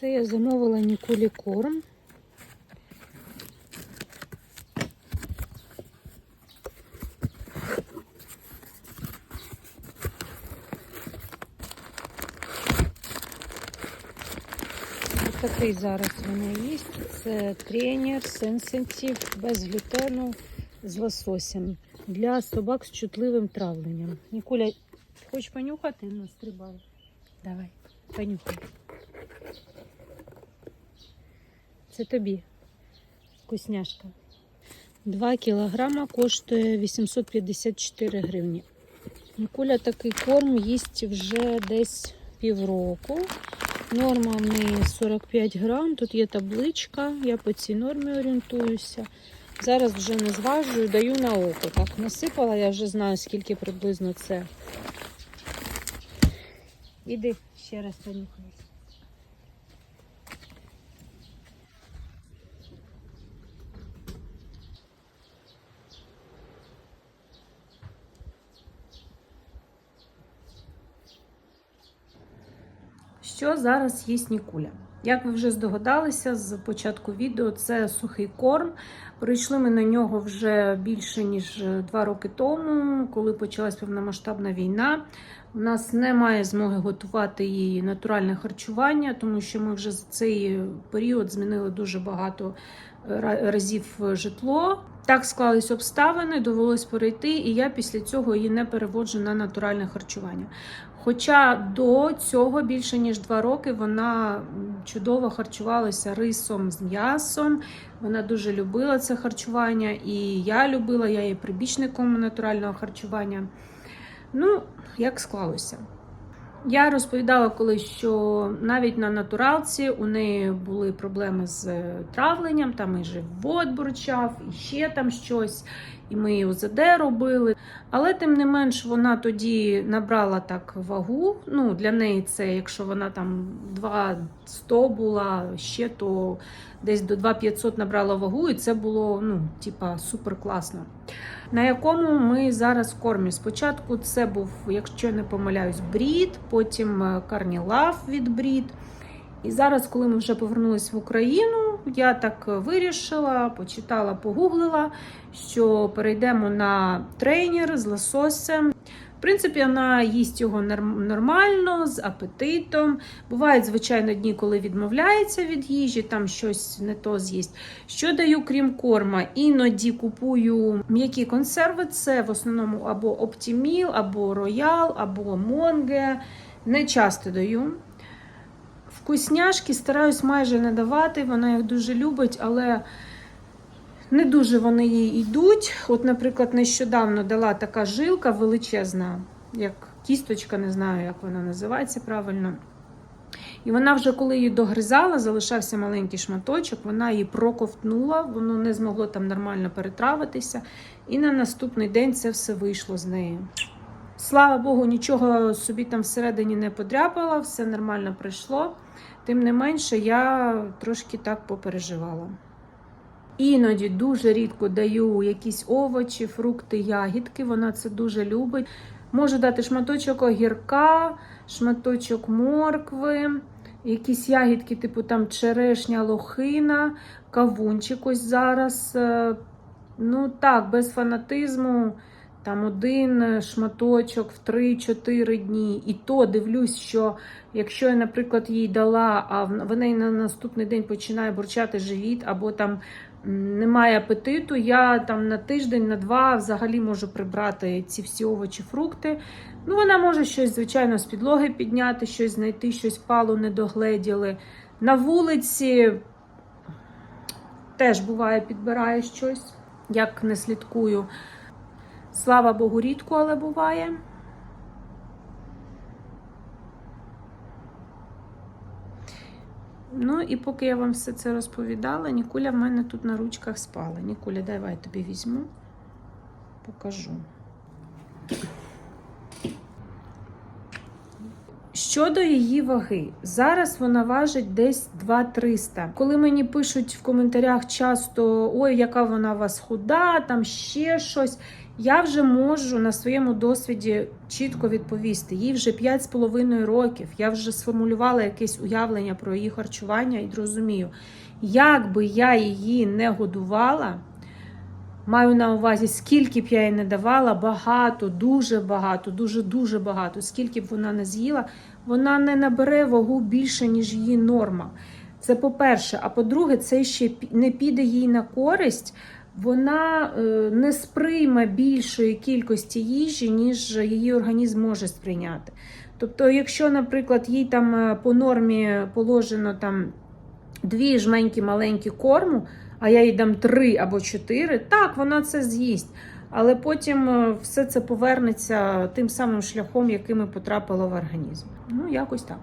Це я замовила Нікулі корм. Ось такий зараз вона є. Це тренер сенситив без глютену з лососем для собак з чутливим травленням. Нікуля, хочеш понюхати? Ну, стрибай. Давай, понюхай. Це тобі. Вкусняшка. 2 кілограма коштує 854 гривні. Нікуля такий корм їсть вже десь півроку. Норма в неї 45 грам. Тут є табличка, я по цій нормі орієнтуюся. Зараз вже не зважую, даю на око. Так, насипала, я вже знаю, скільки приблизно це. Іди ще раз понюхайся. Що зараз їсть Нікуля? Як ви вже здогадалися з початку відео, це сухий корм. Прийшли ми на нього вже більше ніж два роки тому, коли почалась повномасштабна війна. У нас немає змоги готувати її натуральне харчування, тому що ми вже за цей період змінили дуже багато разів житло. Так склались обставини, довелось перейти, і я після цього її не переводжу на натуральне харчування. Хоча до цього більше ніж два роки вона чудово харчувалася рисом з м'ясом. Вона дуже любила це харчування, і я любила, я є прибічником натурального харчування. Ну, як склалося. Я розповідала колись, що навіть на натуралці у неї були проблеми з е, травленням, там і живот бурчав, і ще там щось, і ми її УЗД робили. Але тим не менш вона тоді набрала так вагу. Ну, для неї це, якщо вона там 2,100 була ще, то десь до 2,500 набрала вагу, і це було ну, типа, супер класно. На якому ми зараз кормі. Спочатку це був, якщо не помиляюсь, брід, потім е, карнілав від брід. І зараз, коли ми вже повернулись в Україну, я так вирішила, почитала, погуглила, що перейдемо на трейнер з лососем. В принципі, вона їсть його нормально, з апетитом. Бувають, звичайно, дні, коли відмовляється від їжі, там щось не то з'їсть. Що даю, крім корма? Іноді купую м'які консерви. Це в основному або Оптіміл, або Роял, або Монге. Не часто даю. Вкусняшки стараюсь майже не давати, вона їх дуже любить, але не дуже вони їй йдуть. От, наприклад, нещодавно дала така жилка величезна, як кісточка, не знаю, як вона називається правильно. І вона вже коли її догризала, залишався маленький шматочок, вона її проковтнула, воно не змогло там нормально перетравитися. І на наступний день це все вийшло з неї. Слава Богу, нічого собі там всередині не подряпала, все нормально пройшло. Тим не менше, я трошки так попереживала. Іноді дуже рідко даю якісь овочі, фрукти, ягідки. Вона це дуже любить. Можу дати шматочок огірка, шматочок моркви, якісь ягідки, типу там черешня, лохина, кавунчик ось зараз. Е, Ну так, без фанатизму. Там один шматочок в 3-4 дні. І то дивлюсь, що якщо я, наприклад, їй дала, а в неї на наступний день починає бурчати живіт, або там немає апетиту, я там на тиждень, на два взагалі можу прибрати ці всі овочі, фрукти. Ну, вона може щось, звичайно, з підлоги підняти, щось знайти, щось палу не догледіли. На вулиці теж буває, підбирає щось, як не слідкую. Слава Богу, рідко, але буває. Ну і поки я вам все це розповідала, Нікуля в мене тут на ручках спала. Нікуля, давай я тобі візьму, покажу. Щодо її ваги, зараз вона важить десь 2-300. Коли мені пишуть в коментарях часто ой, яка вона у вас худа, там ще щось. Я вже можу на своєму досвіді чітко відповісти. Їй вже 5,5 років. Я вже сформулювала якесь уявлення про її харчування і розумію, як би я її не годувала, маю на увазі, скільки б я їй не давала, багато, дуже багато, дуже-дуже багато, скільки б вона не з'їла, вона не набере вагу більше, ніж її норма. Це по-перше. А по-друге, це ще не піде їй на користь. Вона е, не сприйме більшої кількості їжі, ніж її організм може сприйняти. Тобто, якщо, наприклад, їй там е, по нормі положено там дві жменькі маленькі корму, а я їй дам три або чотири, так, вона це з'їсть. Але потім е, все це повернеться тим самим шляхом, яким і потрапило в організм. Ну, якось так.